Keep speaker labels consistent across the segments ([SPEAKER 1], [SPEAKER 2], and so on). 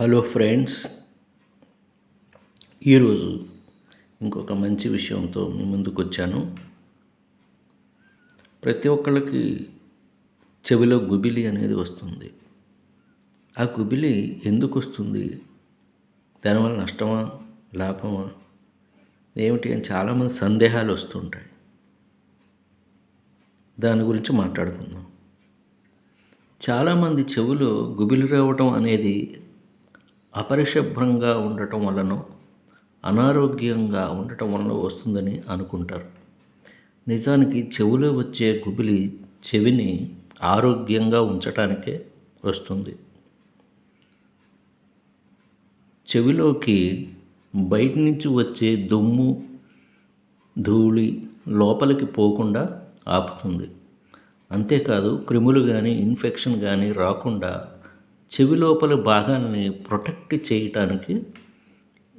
[SPEAKER 1] Hello friends ఈరోజు ఇంకొక మంచి విషయంతో మీ ముందుకు వచ్చాను ప్రతి ఒక్కళ్ళకి చెవిలో గుబిలి అనేది వస్తుంది. ఆ గుబిలి ఎందుకు వస్తుంది? దానివల్ల నష్టమా లాభమా? ఏమిటి అని చాలామంది సందేహాలు వస్తుంటాయి. దాని గురించి మాట్లాడుకుందాం. చాలామంది చెవులో గుబిలి రావటం అనేది అపరిశుభ్రంగా ఉండటం వలన అనారోగ్యంగా ఉండటం వలన వస్తుందని అనుకుంటారు. నిజానికి చెవిలో వచ్చే గుబిలి చెవిని ఆరోగ్యంగా ఉంచటానికే వస్తుంది. చెవిలోకి బయట నుంచి వచ్చే దుమ్ము ధూళి లోపలికి పోకుండా ఆపుతుంది. అంతేకాదు క్రిములు కానీ ఇన్ఫెక్షన్ కానీ రాకుండా చెవి లోపల భాగాన్ని ప్రొటెక్ట్ చేయటానికి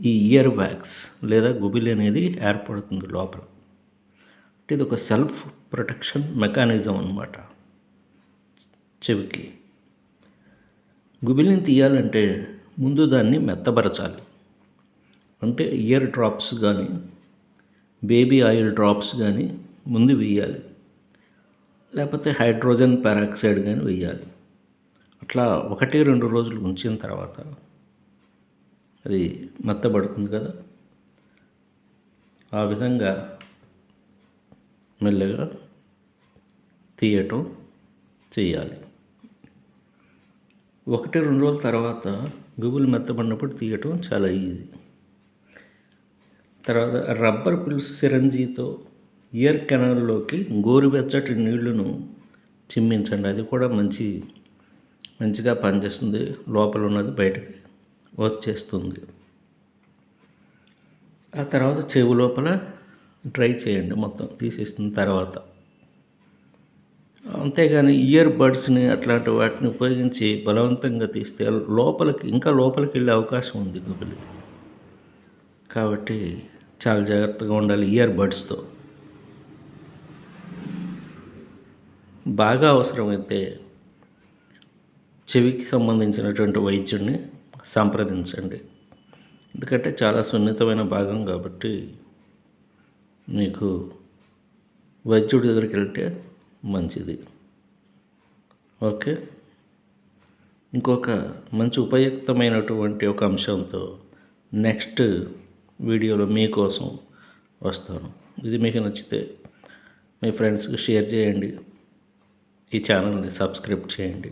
[SPEAKER 1] ఈ ఇయర్ బ్యాగ్స్ లేదా గుబిలి అనేది ఏర్పడుతుంది లోపల. అంటే ఇది ఒక సెల్ఫ్ ప్రొటెక్షన్ మెకానిజం అనమాట చెవికి. గుబిలిని తీయాలంటే ముందు దాన్ని మెత్తబరచాలి. అంటే ఇయర్ డ్రాప్స్ కానీ బేబీ ఆయిల్ డ్రాప్స్ కానీ ముందు వేయాలి. లేకపోతే హైడ్రోజన్ పెరాక్సైడ్ కానీ వేయాలి. అట్లా ఒకటి రెండు రోజులు ఉంచిన తర్వాత అది మెత్తబడుతుంది కదా? ఆ విధంగా మెల్లగా తీయటం చేయాలి ఒకటి రెండు రోజుల తర్వాత గుబులు మెత్తబడినప్పుడు తీయటం చాలా ఈజీ. తర్వాత రబ్బర్ పులుసు సిరంజీతో ఇయర్ కెనాల్లోకి గోరువెచ్చటి నీళ్ళను చిమ్మించండి. అది కూడా మంచి మంచిగా పనిచేస్తుంది. లోపల ఉన్నది బయటకి వచ్చేస్తుంది. ఆ తర్వాత చెవు లోపల డ్రై చేయండి మొత్తం తీసేసిన తర్వాత. అంతేగాని ఇయర్ బడ్స్ని అట్లాంటి వాటిని ఉపయోగించి బలవంతంగా తీస్తే లోపలికి ఇంకా లోపలికి వెళ్ళే అవకాశం ఉంది గుబిలి కాబట్టి చాలా జాగ్రత్తగా ఉండాలి ఇయర్ బడ్స్తో బాగా అవసరమైతే చెవికి సంబంధించినటువంటి వైద్యుడిని సంప్రదించండి. ఎందుకంటే చాలా సున్నితమైన భాగం కాబట్టి మీకు వైద్యుడి దగ్గరికి వెళ్తే మంచిది. ఓకే? ఇంకొక మంచి ఉపయుక్తమైనటువంటి ఒక అంశంతో నెక్స్ట్ వీడియోలో మీకోసం వస్తాను. ఇది మీకు నచ్చితే మీ ఫ్రెండ్స్కి షేర్ చేయండి. ఈ ఛానల్ని సబ్స్క్రైబ్ చేయండి.